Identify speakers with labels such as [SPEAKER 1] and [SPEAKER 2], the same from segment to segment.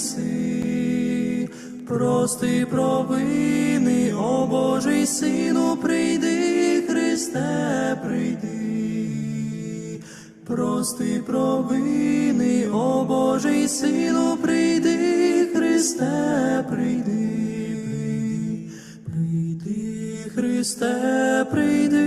[SPEAKER 1] принеси, прости провини, о Божий Сину, прийди, Христе, прийди, прости провини, о Божий Сину, прийди, Христе, прийди, прийди, Христе, прийди,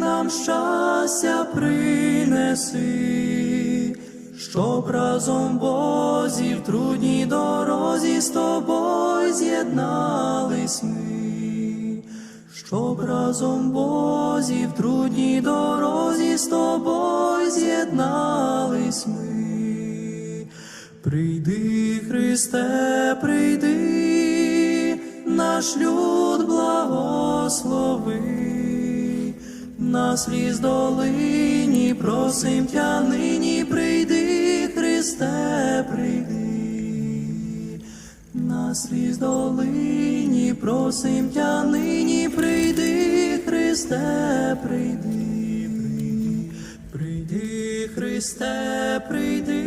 [SPEAKER 1] нам щастя принеси, щоб разом Бозі в трудній дорозі з тобою з'єднались ми, щоб разом Бозі в трудній дорозі з тобою з'єднались ми. Прийди, Христе, прийди, наш люд благослови, на сліз долині просим тя нині, прийди, Христе, прийди, на сліз долині просим тя нині, прийди, Христе, прийди, прийди, прийди, Христе, прийди,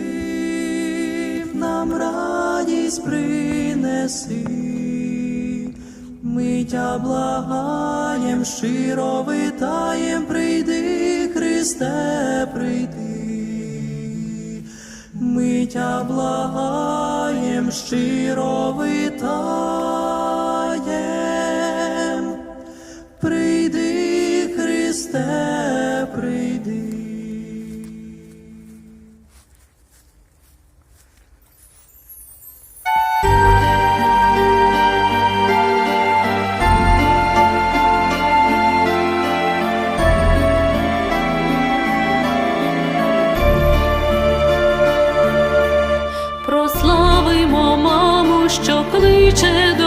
[SPEAKER 1] нам радість принеси. Ми тя благаєм, щиро витаєм, прийди, Христе, прийди. Ми тя благаєм, щиро витаєм,
[SPEAKER 2] що кличе до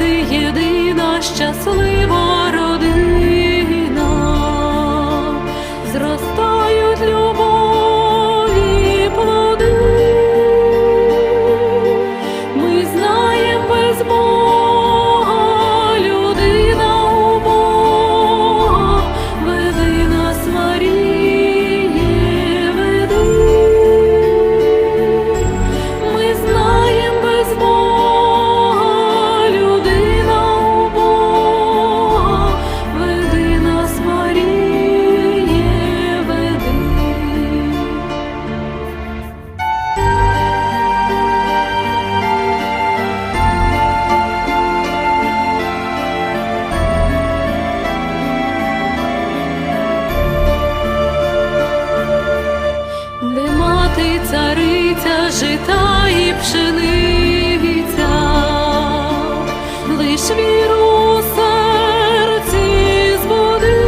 [SPEAKER 2] мати єдина щаслива жита пшениця, лиш віру у серці збуди,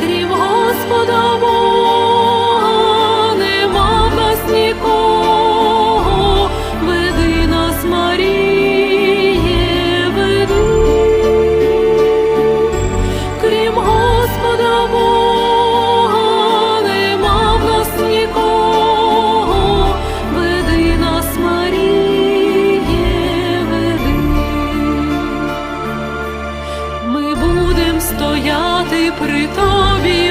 [SPEAKER 2] крім Господа Бога, нема в нас нікого, веди нас, Маріє, веди, крім Господа Бога. При тобі,